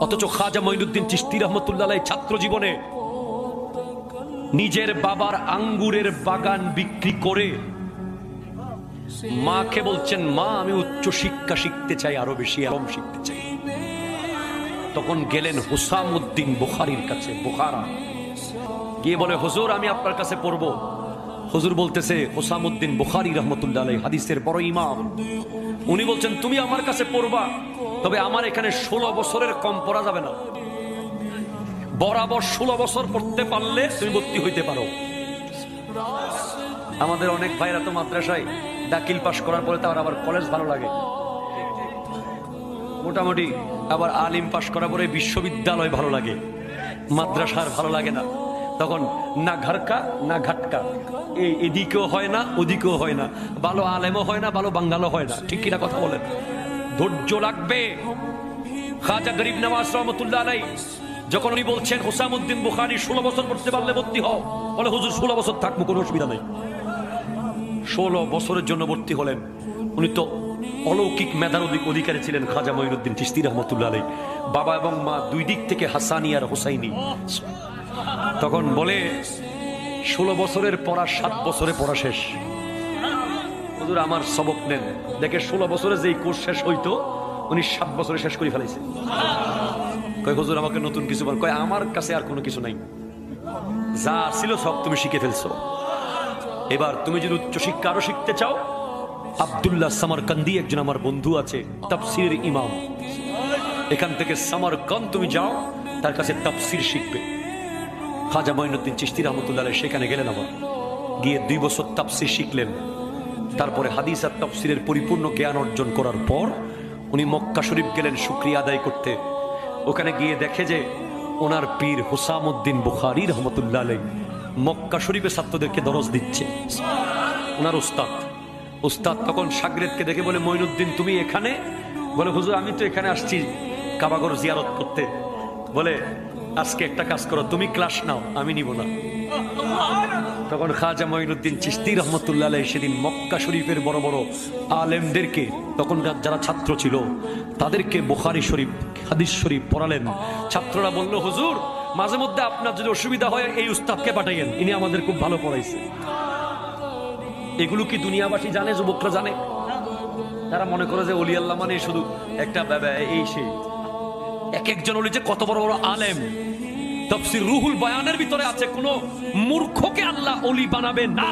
অথচ খাজা মঈনুদ্দিন চিস্তি রহমতুল্লাহ ছাত্র জীবনে নিজের বাবার আঙ্গুরের বাগান বিক্রি করে মাকে বলছেন, মা, আমি উচ্চ শিক্ষা শিখতে চাই, আরও বেশি আলম শিখতে চাই। তখন গেলেন হুসাম উদ্দিন বুখারির কাছে, বুখারা। গিয়ে বলে, হুজুর, আমি আপনার কাছে পড়ব। হুজুর বলতেছে হুসাম উদ্দিন বুখারি রহমতুল্লাহ হাদিসের বড় ইমাম। উনি বলছেন, তুমি আমার কাছে পড়বা, তবে আমার এখানে ষোলো বছরের কম পড়া যাবে না। বরাবর ষোলো বছর পড়তে পারলে তুমি ভর্তি হইতে পারো। আমাদের অনেক ভাইরা তো মাদ্রাসায় দাখিল পাশ করার পরে তার আবার কলেজ ভালো লাগে। মোটামুটি আবার আলিম পাশ করার পরে বিশ্ববিদ্যালয় ভালো লাগে। মাদ্রাসার ভালো লাগে না। তখন না ঘরকা, না ঘাটকা। এই এদিকেও হয় না, ওদিকেও হয় না। ভালো আলেমও হয় না, ভালো বাঙ্গালও হয় না। ঠিক কিনা কথা বলেন। ধৈর্য লাগবে। খাজা গরিব নওয়াজ রহমতুল্লাহ আলাই যখন উনি বলছেন হোসামুদ্দিন বুখারি ষোলো বছর পড়তে পারলে ভর্তি হও। বলে, হুজুর, ষোলো বছর থাকব কোনো অসুবিধা নেই। ষোলো বছরের জন্য ভর্তি হলেন। উনি তো অলৌকিক মেধার অধিক অধিকারী ছিলেন খাজা মঈনুদ্দিন চিস্তি রহমতুল্লাহ আলাই বাবা এবং মা দুই দিক থেকে হাসানি আর হোসাইনি। তখন বলে, ষোলো বছরের পড়া, সাত বছরে পড়া শেষ। হুজুর আমার সবক নেন। দেখে ষোলো বছরে যেই কোর্স শেষ হইতো, উনি সাত বছরে শেষ করে ফেলাইছে। কয়, হুজুর, আমাকে নতুন কিছু বল। কয়, আমার কাছে আর কোনো কিছু নাই। যা ছিল সব তুমি শিখে ফেলছো। এবার তুমি যদি উচ্চ শিক্ষা আরও শিখতে চাও, আব্দুল্লাহ সামারকান্দি একজন আমার বন্ধু আছে তাফসির ইমাম। এখান থেকে সামারকান তুমি যাও, তার কাছে তাফসির শিখবে। খাজা মঈনুদ্দিন চিস্তি রহমতুল্লাহ সেখানে গেলেন আবার। গিয়ে দুই বছর তাফসির শিখলেন। তারপরে হাদিস আর তাফসিরের পরিপূর্ণ জ্ঞান অর্জন করার পর উনি মক্কা শরীফ গেলেন শুক্রিয়া আদায় করতে। ওখানে গিয়ে দেখে যে ওনার পীর হুসামুদ্দিন বুখারি রহমতুল্লাহ আলাই মক্কা শরীফে ছাত্রদেরকে দরজ দিচ্ছে। ওনার উস্তাদ উস্তাদ তখন সাগরেদকে দেখে বলে মঈনুদ্দিন তুমি এখানে? বলে, হুজুর, আমি তো এখানে আসছি কাবাগর জিয়ারত করতে। বলে আজকে একটা কাজ করো, তুমি ক্লাস নাও, আমি নিব না। তখন খাজা মঈনুদ্দিন চিস্তি রহমতুল্লাহ সেদিন মক্কা শরীফের বড় বড় আলেমদেরকে তখন যারা ছাত্র ছিল, তাদেরকে বুখারি শরীফ, হাদিস শরীফ পড়ালেন। ছাত্ররা বলল, হুজুর, মাঝে মধ্যে আপনার যদি অসুবিধা হয়, এই উস্তাদকে পাঠাইয়েন, ইনি আমাদের খুব ভালো পড়াইছে। এগুলো কি দুনিয়াবাসী জানে, যুবকরা জানে? তারা মনে করে যে, অলি আল্লাহ মানে শুধু একটা এই সেই এক একজন অলি যে কত বড় বড় আলেম। তফসির রুহুল বয়ানের ভিতরে আছে কোন মূর্খকে আল্লাহ অলি বানাবে না।